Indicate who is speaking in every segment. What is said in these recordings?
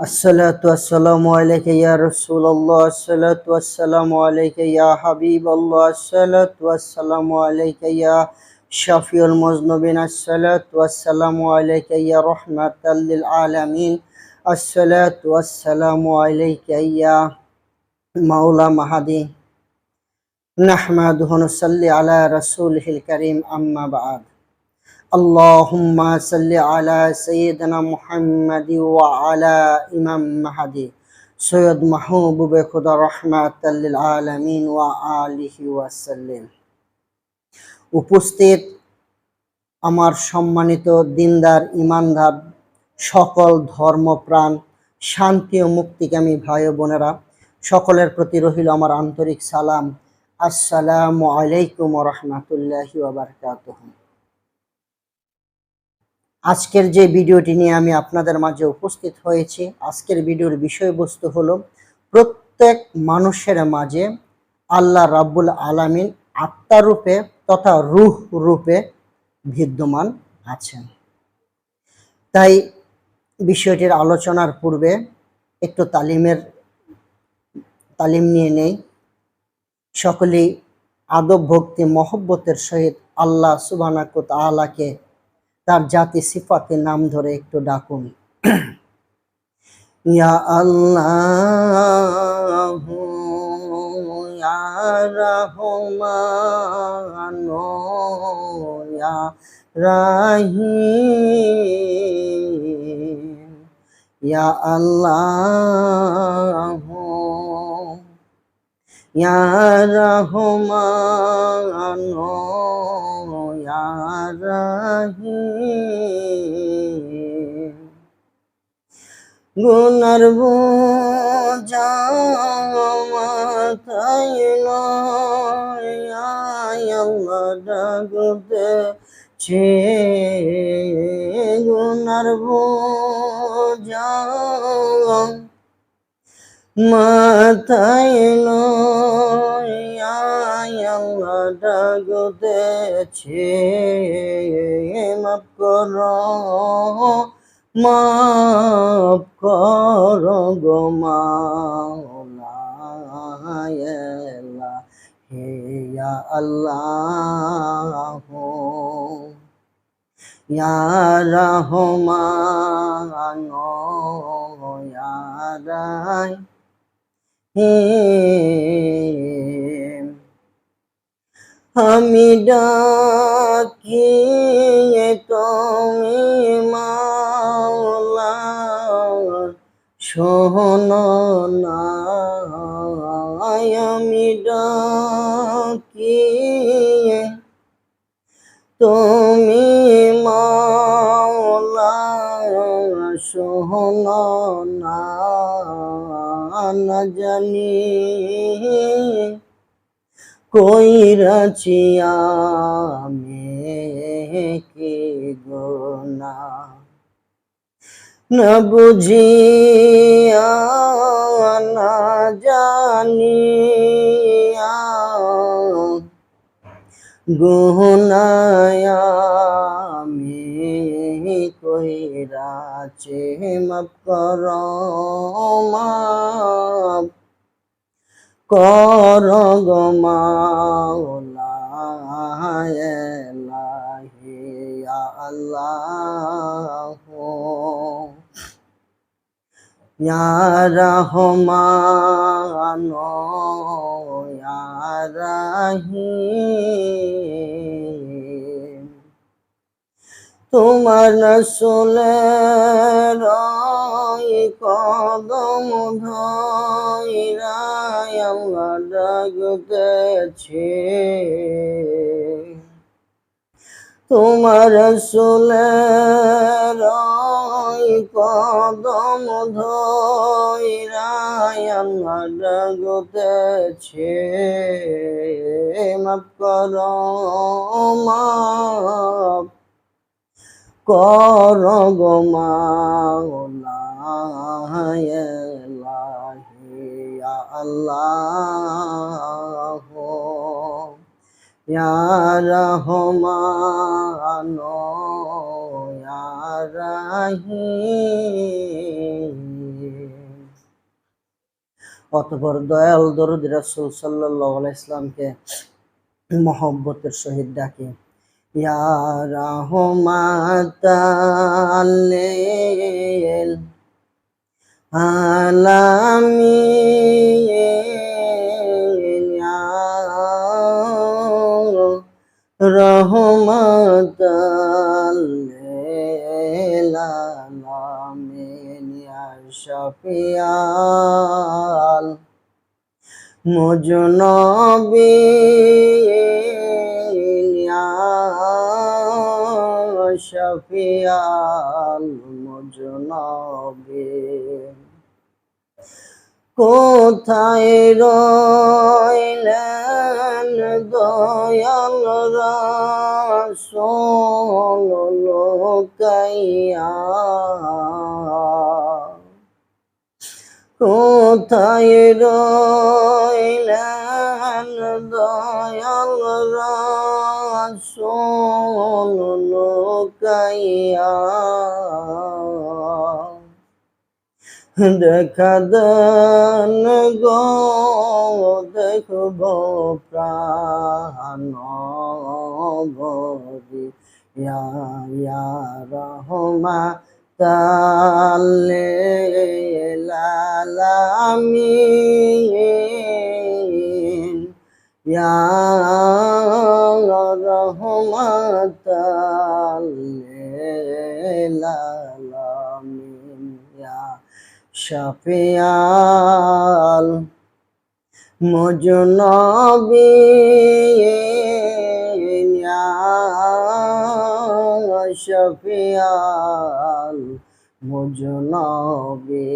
Speaker 1: الصلاة والسلام عليك يا رسول الله الصلاة والسلام عليك يا حبيب الله الصلاة والسلام عليك يا شفيع المذنبين الصلاة والسلام عليك يا رحمة للعالمين الصلاة والسلام عليك يا مولا مهدي. نحمده ونصلي على رسوله الكريم أما بعد. আল্লাহুম্মা সাল্লি আলা সৈয়দনা মুহাম্মাদি ওয়া আলা ইমাম মাহাদি। সৈয়দ মাহবুবে খুদা রহমাতাল্লিল আলামিন ওয়া আলিহি উপস্থিত আমার সম্মানিত দিনদার, ইমানদার, সকল ধর্মপ্রাণ, শান্তি ও মুক্তিকামী ভাই বোনেরা, সকলের প্রতি রহিল আমার আন্তরিক সালাম। আসসালামু আলাইকুম রহমতুল্লাহি ওবরকাতহ আজকের যে ভিডিওটি নিয়ে আমি আপনাদের মাঝে উপস্থিত হয়েছি, আজকের ভিডিওর বিষয়বস্তু হলো প্রত্যেক মানুষের মাঝে আল্লাহ রাব্বুল আলামিন আত্মা রূপে তথা রুহ রূপে বিদ্যমান আছেন। তাই বিষয়টির আলোচনার পূর্বে একটু তালিমের, তালিম নিয়ে নেই। সকলেই আদব, ভক্তি, মহব্বতের সহিত আল্লাহ সুবানাকুত আলাকে তার জাতি সিফাতে নাম ধরে একটু ডাকুন। ইয়া আল্লাহ ইয়া রহমান ইয়া রাহিম। ইয়া আল্লাহ রহমান রাহিম। গুনার বোঝা ডাকতে ছে গুনার বোঝা মাথায় আল্লাহ ডাকতেছে মাফ করো মাফ করো গো মাওলা হে আল্লাহ। ইয়া রহমান ইয়া রাহিম আমি ডাকি তুমি মাওলা শোন না আমি ডাকি তুমি মাওলা শোন না না জানি কইরাছি আমি কি গোনা না? বুঝিয়া না জানিয়া গুনায় কইরাছে মাপ কর মাপ কর মাওলা এলাহি আল্লাহ। রহমান ইয়া রাহিম। তোমার সোলে রসুলের কদম ধরায় আমার ডাকতেছে তোমার রসুলের কদম ধরায় আমার ডাকতেছে মাফ করো, মাফ কর আল্লাহ। অতপর দয়াল দরুদ রাসূল আলাইহি ইসলামকে মহব্বতের সহিত ডাকে। রাহমাতাল ইয়া রহমাতাল ইয়া শাফিয়াল মুজনবী কোথায় রইলেন দয়াল রাসূল লোকাইয়া কোথায় রইলেন দয়াল রাসূল লোকাইয়া দেখা দেন তালে ইয়া রহমাতাল ইয়া শাফিয়াল মুজনবী ইয়া শাফিয়াল মুজনবী।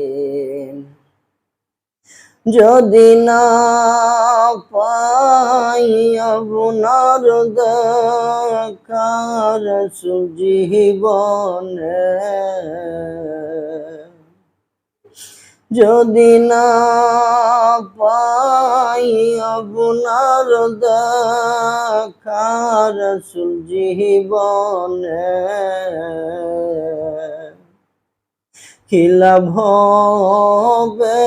Speaker 1: যদি না পাই আপনার দেখার সুজীবনে। যদি না পাই আপনার দেখার সুজীবনে। খিলাভ হবে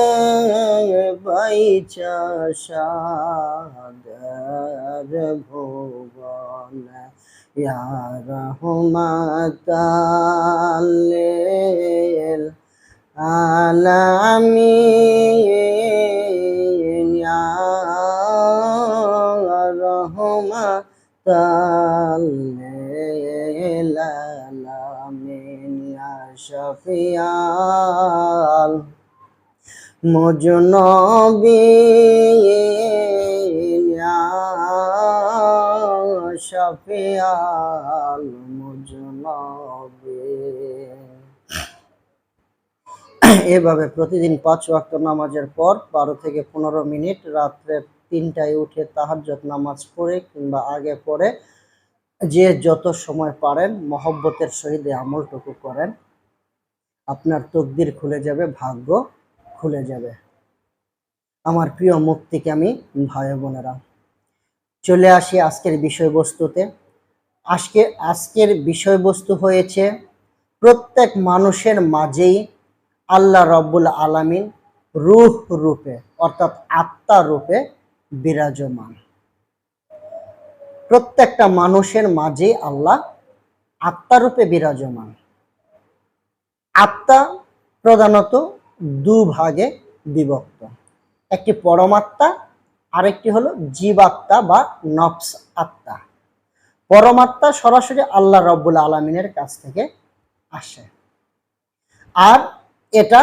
Speaker 1: বাইচা সাদার ভুবন? ইয়া রহমাতাল আলামিন। শাফিয়াল। মুজনবী শাফিয়াল, মুজনবী। এভাবে প্রতিদিন পাঁচ ওয়াক্ত নামাজের পর বারো থেকে পনেরো মিনিট রাত্রে তিনটায় উঠে তাহাজ্জত নামাজ পড়ে কিংবা আগে পড়ে যে যত সময় পারেন মহব্বতের সহিত আমলটুকু করেন। আপনার তকদির খুলে যাবে, ভাগ্য খুলে যাবে। আমার প্রিয় মুক্তিকে আমি ভাই বোনেরা, চলে আসি আজকের বিষয়বস্তুতে। আজকে, আজকের বিষয়বস্তু হয়েছে, প্রত্যেক মানুষের মাঝেই আল্লাহ রব্বুল আলামিন রূহ রূপে, অর্থাৎ আত্মা রূপে বিরাজমান। প্রত্যেকটা মানুষের মাঝে আল্লাহ আত্মারূপে বিরাজমান। আত্মা প্রধানত দু ভাগে বিভক্ত। একটি পরমাত্মা, আরেকটি হলো জীবাত্মা বা নফস আত্মা। পরমাত্মা সরাসরি আল্লাহ রব্বুল আলমিনের কাছ থেকে আসে। আর এটা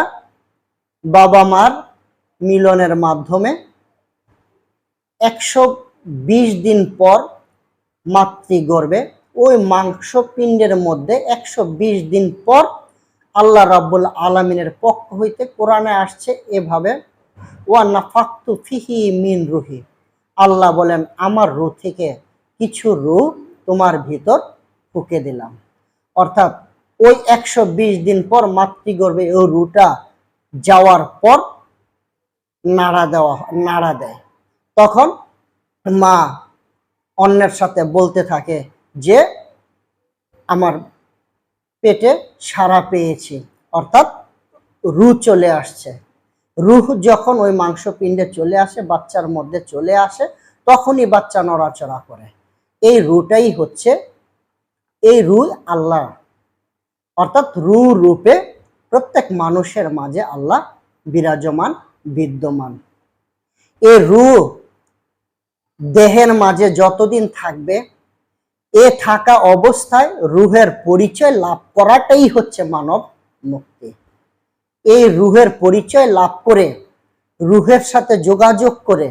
Speaker 1: বাবা মার মিলনের মাধ্যমে একশো বিশ দিন পর মাতৃগর্ভে ওই মাংসপিণ্ডের মধ্যে একশো বিশ দিন পর আল্লাহ রাব্বুল আলমিনের পক্ষ হইতে কোরআনে আসছে এভাবে, ওয়া নাফাক্তু ফিহি মিন রুহি। আল্লাহ বলেন, আমার রু থেকে কিছু রু তোমার ভিতর ফুকে দিলাম। অর্থাৎ ওই একশো বিশ দিন পর মাতৃগর্ভে ওই রুটা যাওয়ার পর নাড়া দেওয়া, নাড়া দেয়। তখন মা অন্যের সাথে বলতে থাকে যে, আমার পেটে সারা পেয়েছি। অর্থাৎ রু চলে আসছে। রুহ যখন ওই মাংসপিণ্ডে চলে আসে, বাচ্চার মধ্যে চলে আসে, তখনই বাচ্চা নড়াচড়া করে। এই রুটাই হচ্ছে, এই রু আল্লাহ। অর্থাৎ রু রূপে প্রত্যেক মানুষের মাঝে আল্লাহ বিরাজমান, বিদ্যমান। এই রু দেহের মাঝে যতদিন থাকবে এ থাকা অবস্থায় রুহের পরিচয় লাভ করাটাই হচ্ছে মানব মুক্তি। এই রুহের পরিচয় লাভ করে, রুহের সাথে যোগাযোগ করে,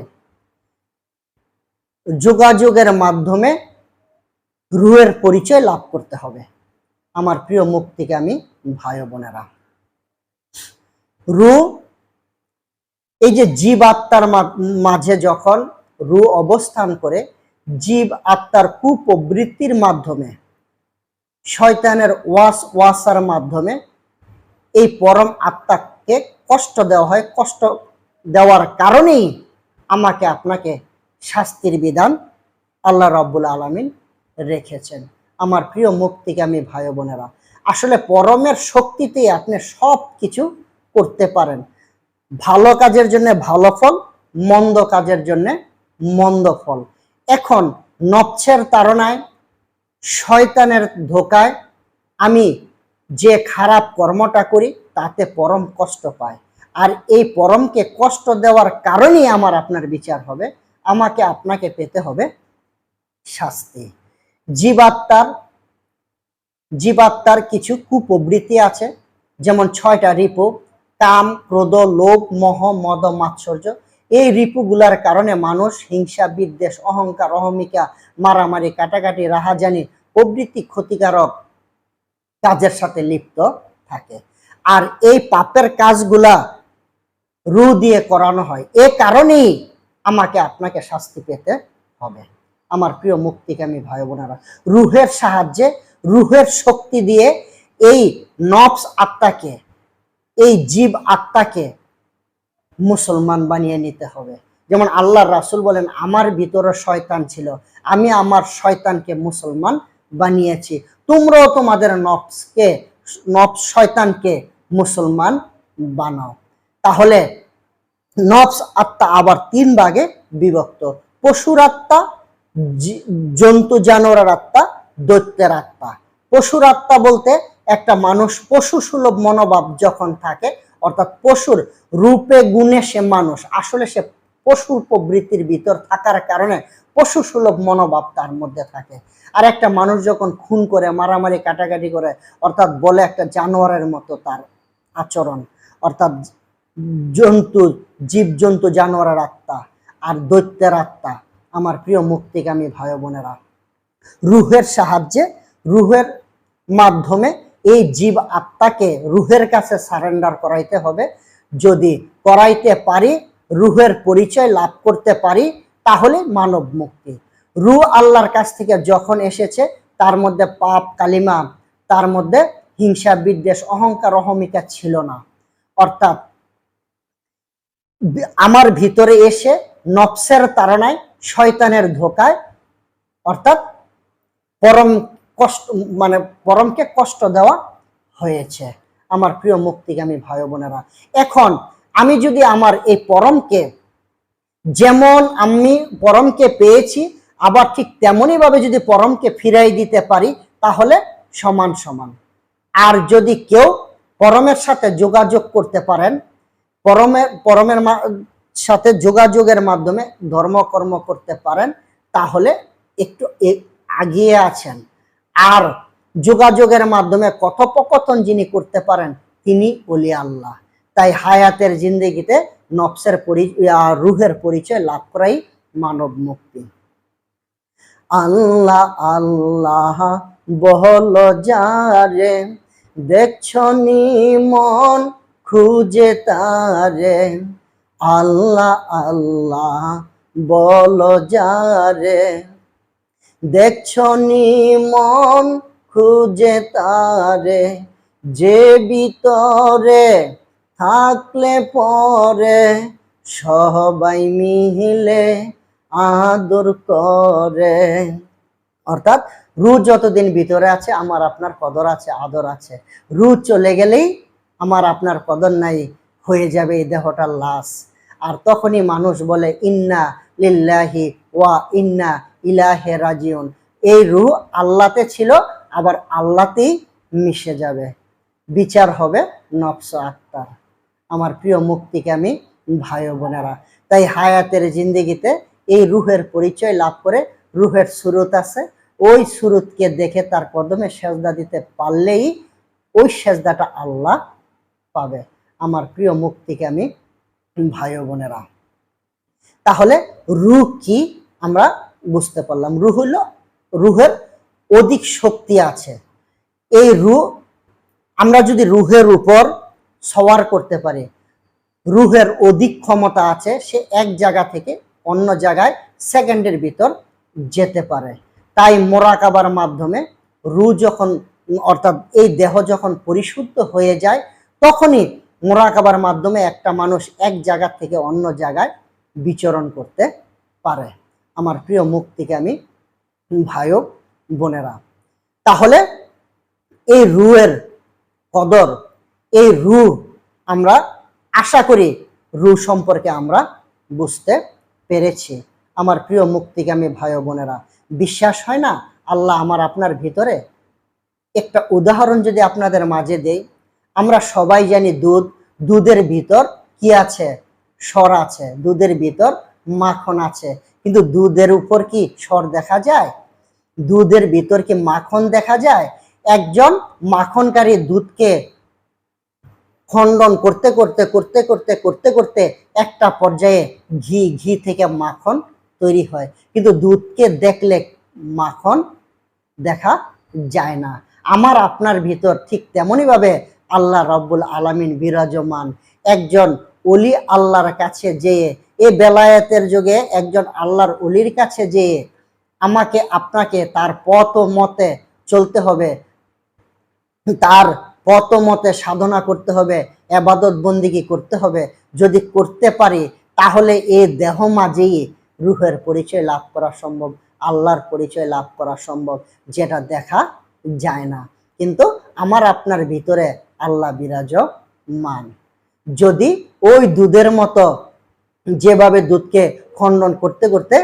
Speaker 1: যোগাযোগের মাধ্যমে রুহের পরিচয় লাভ করতে হবে। আমার প্রিয় মুক্তিকে আমি ভাই বোনেরা, রু, এই যে জীব আত্মার মাঝে যখন রু অবস্থান করে জীব আত্মার কুপ্রবৃত্তির মাধ্যমে, শয়তানের ওয়াস ওয়াসার মাধ্যমে এই পরম আত্মাকে কষ্ট দেওয়া হয়। কষ্ট দেওয়ার কারণেই আমাকে আপনাকে শাস্তির বিধান আল্লাহ রাব্বুল আলামিন রেখেছেন। আমার প্রিয় মুক্তিকে আমি ভাই বোনেরা, আসলে পরমের শক্তিতেই আপনি সব কিছু করতে পারেন। ভালো কাজের জন্য ভালো ফল, মন্দ কাজের জন্য মন্দ ফল। এখন নচ্ছের তাড়নায়, শয়তানের ধোকায় আমি যে খারাপ কর্মটা করি, তাতে পরম কষ্ট পায়। আর এই পরমকে কষ্ট দেওয়ার কারণেই আমার আপনার বিচার হবে। আমাকে আপনাকে পেতে হবে শাস্তি। জীবাত্মার জীবাত্মার কিছু কুপ্রবৃত্তি আছে, যেমন ছয়টা রিপু কাম ক্রোধ, লোভ, মোহ, মদ, মাৎসর্য। এই রিপুগুলার কারণে মানুষ, হিংসা, বিদ্বেষ, অহংকার, অহমিকা, মারামারি, কাটাকাটি, রাহাজানি প্রবৃত্তি ক্ষতিকারক কাজের সাথে লিপ্ত থাকে। আর এই পাপের কাজগুলা রু দিয়ে করানো হয়। এ কারণেই আমাকে আপনাকে শাস্তি পেতে হবে। আমার প্রিয় মুক্তিকামী ভাই বোনেরা, রুহের সাহায্যে, রুহের শক্তি দিয়ে এই নবস আত্মাকে, এই জীব আত্মাকে মুসলমান বানিয়ে নিতে হবে। যেমন আল্লাহ রাসুল বলেন, আমার ভিতরে শয়তান ছিল, আমি আমার শয়তানকে মুসলমান বানিয়েছি। তোমরাও তোমাদের নফসকে, নফস শয়তানকে মুসলমান বানাও। তাহলে নফস আত্মা আবার তিন ভাগে বিভক্ত। পশুর আত্মা জন্তু, জানোয়ারের আত্মা, দৈত্যের আত্মা। পশুর আত্মা বলতে একটা মানুষ পশু সুলভ মনোভাব যখন থাকে অর্থাৎ পশুর রূপে গুণে সে মানুষ। আসলে সে পশুর প্রবৃত্তির ভিতর থাকার কারণে পশু সুলভ মনোভাব তার মধ্যে থাকে। আর একটা মানুষ যখন খুন করে, মারামারি, কাটাকাটি করে, অর্থাৎ বলে একটা জানোয়ারের মতো তার আচরণ, অর্থাৎ জন্তু, জীবজন্তু জানোয়ারের আত্মা আর দৈত্যের আত্মা আমার প্রিয় মুক্তিকামী ভাই বোনেরা, রুহের সাহায্যে, রুহের মাধ্যমে এই জীব আত্মাকে রুহের কাছে সারেন্ডার করাইতে হবে। যদি করাইতে পারি, রুহের পরিচয় লাভ করতে পারি, তাহলে মানব মুক্তি। রু আল্লাহর কাছ থেকে যখন এসেছে, তার মধ্যে পাপ, কালিমা, তার মধ্যে হিংসা, বিদ্বেষ, অহংকার, অহমিকা ছিল না। অর্থাৎ আমার ভিতরে এসে নফসের তাড়নায় শয়তানের ধোকায়, অর্থাৎ পরম কষ্ট মানে পরমকে কষ্ট দেওয়া হয়েছে। আমার প্রিয় মুক্তিগামী ভাই বোনেরা, এখন আমি যদি আমার এই পরমকে, যেমন আমি পরমকে পেয়েছি, আবার ঠিক তেমনই ভাবে যদি পরমকে ফিরাই দিতে পারি, তাহলে সমান সমান। আর যদি কেউ পরমের সাথে যোগাযোগ করতে পারেন পরমের পরমের সাথে যোগাযোগের মাধ্যমে ধর্মকর্ম করতে পারেন, তাহলে একটু এ- আগিয়ে আছেন। আর যোগাযোগের মাধ্যমে কথোপকথন যিনি করতে পারেন, তিনি ওলি আল্লাহ। তাই হায়াতের জিন্দগিতে নফসের পরিচয় রুহের পরিচয় লাভ করাই মানব মুক্তি। আল্লাহ আল্লাহ বহল যারে, দেখছ মন খুঁজে তারে। আল্লাহ আল্লাহ বল যারে দেখছ নি মন খুঁজে তারে, যে ভিতরে থাকলে পরে সবাই মিলে আদর করে। অর্থাৎ রু যতদিন ভিতরে আছে, আমার আপনার কদর আছে, আদর আছে। রু চলে গেলেই আমার আপনার কদর নাই, হয়ে যাবে এই দেহটার লাশ। আর তখনই মানুষ বলে, ইন্না লিল্লাহি ওয়া ইন্না ইলাহে রাজিউন। এই রুহ আল্লাতে ছিল, আবার আল্লাতেই মিশে যাবে। বিচার হবে নফস আত্মার। আমার প্রিয় মুক্তিকে আমি ভাই বোনেরা, তাই হায়াতের জিন্দিগিতে এই রুহের পরিচয় লাভ করে রুহের সুরত আছে। ওই সুরতকে দেখে তার কদমে সেজদা দিতে পারলেই ওই সেজদাটা আল্লাহ পাবে। আমার প্রিয় মুক্তিকে আমি ভাই বোনেরা, তাহলে রু কি আমরা বুঝতে পারলাম। রুহ হলো রুহের অধিক শক্তি আছে। এই রুহ আমরা যদি রুহের উপর সওয়ার করতে পারি, রুহের অধিক ক্ষমতা আছে, সে এক জায়গা থেকে অন্য জায়গায় সেকেন্ডের ভিতর যেতে পারে। তাই মোরাকাবার মাধ্যমে রু যখন, অর্থাৎ এই দেহ যখন পরিশুদ্ধ হয়ে যায়, তখনই মোরাকাবার মাধ্যমে একটা মানুষ এক জায়গা থেকে অন্য জায়গায় বিচরণ করতে পারে। আমার প্রিয় মুক্তিকে আমি ভাই বোনেরা। তাহলে এই রুয়ের কদর, এই রু আমরা আশা করি রু সম্পর্কে আমরা বুঝতে পেরেছি। আমার প্রিয় মুক্তিগামী ভাই বোনেরা, বিশ্বাস হয় না? আল্লাহ আমার আপনার ভিতরে একটা উদাহরণ যদি আপনাদের মাঝে দেই, আমরা সবাই জানি দুধ, দুধের ভিতর কি আছে? সর আছে, দুধের ভিতর মাখন আছে। কিন্তু দুধের উপর কি সর দেখা যায়? দুধের ভিতর কি মাখন দেখা যায়? একজন মাখনকারী দুধকে খণ্ডন করতে করতে করতে করতে করতে করতে একটা পর্যায়ে ঘি ঘি থেকে মাখন তৈরি হয়। কিন্তু দুধকে দেখলে মাখন দেখা যায় না। আমার আপনার ভিতর ঠিক তেমনই ভাবে আল্লাহ রব্বুল আলামিন বিরাজমান। একজন অলি আল্লাহর কাছে যেয়ে, এ বেলায়েতের যুগে একজন আল্লাহর অলির কাছে যেয়ে আমাকে, আপনাকে তার পথ মতে চলতে হবে। তার পথ মতে সাধনা করতে হবে, এবাদত বন্দিগি করতে হবে। যদি করতে পারি, তাহলে এ দেহ মাঝেই রুহের পরিচয় লাভ করা সম্ভব, আল্লাহর পরিচয় লাভ করা সম্ভব, যেটা দেখা যায় না। কিন্তু আমার আপনার ভিতরে আল্লাহ বিরাজমান। যদি ওই দুধের মতো যেভাবে দুধকে খণ্ডন করতে করতে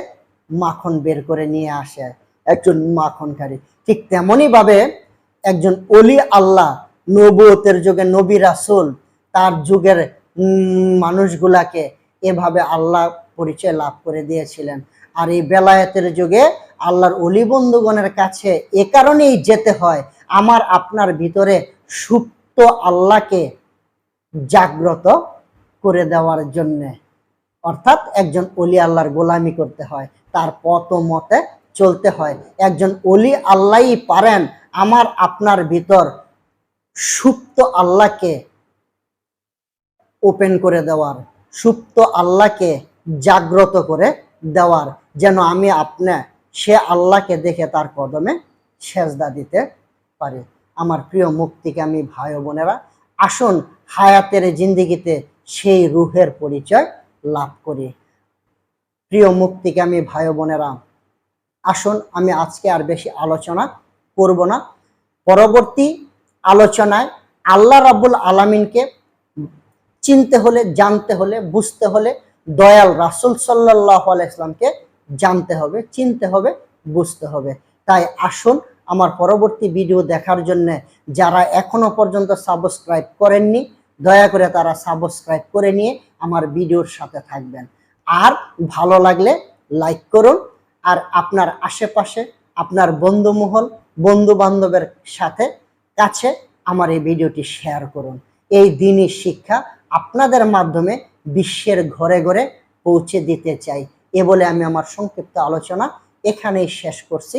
Speaker 1: মাখন বের করে নিয়ে আসে, একজন মাখনকারী। ঠিক তেমনই ভাবে একজন অলি আল্লাহ নবুয়তের যুগে, নবী রাসুল, তার যুগের মানুষগুলাকে এভাবে আল্লাহ পরিচয় লাভ করে দিয়েছিলেন। আর এই বেলায়েতের যুগে আল্লাহর অলি বন্ধুগণের কাছে এ কারণেই যেতে হয়, আমার আপনার ভিতরে সুপ্ত আল্লাহকে জাগ্রত করে দেওয়ার জন্যে। অর্থাৎ একজন অলি আল্লাহর গোলামি করতে হয়, তার ও মতে চলতে হয়। একজন অলি আল্লাহই পারেন আমার আপনার ভিতর সুপ্ত আল্লাহকে ওপেন করে দেওয়ার, সুপ্ত আল্লাহকে জাগ্রত করে দেওয়ার, যেন আমি আপনি সে আল্লাহকে দেখে তার কদমে সেজদা দিতে পারি। আমার প্রিয় মুক্তিকে আমি ভাই বোনেরা আসুন হায়াতের জিন্দিগিতে সেই রুহের পরিচয় লাভ করি। প্রিয় মুক্তিকে আমি ভাই বোনেরা, আসুন আমি আজকে আর বেশি আলোচনা করব না। পরবর্তী আলোচনায় আল্লাহ রাব্বুল আলামিনকে চিনতে হলে, জানতে হলে, বুঝতে হলে দয়াল রাসুল সাল্লাহ ইসলামকে জানতে হবে, চিনতে হবে, বুঝতে হবে। তাই আসুন আমার পরবর্তী ভিডিও দেখার জন্য যারা এখনও পর্যন্ত সাবস্ক্রাইব করেননি, দয়া করে তারা সাবস্ক্রাইব করে নিয়ে আমার ভিডিওর সাথে থাকবেন। আর ভালো লাগলে লাইক করুন, আর আপনার আশেপাশে, আপনার বন্ধুমহল বন্ধু বান্ধবের সাথে, কাছে আমার এই ভিডিওটি শেয়ার করুন। এই দিনই শিক্ষা আপনাদের মাধ্যমে বিশ্বের ঘরে ঘরে পৌঁছে দিতে চাই। এ বলে আমি আমার সংক্ষিপ্ত আলোচনা এখানেই শেষ করছি।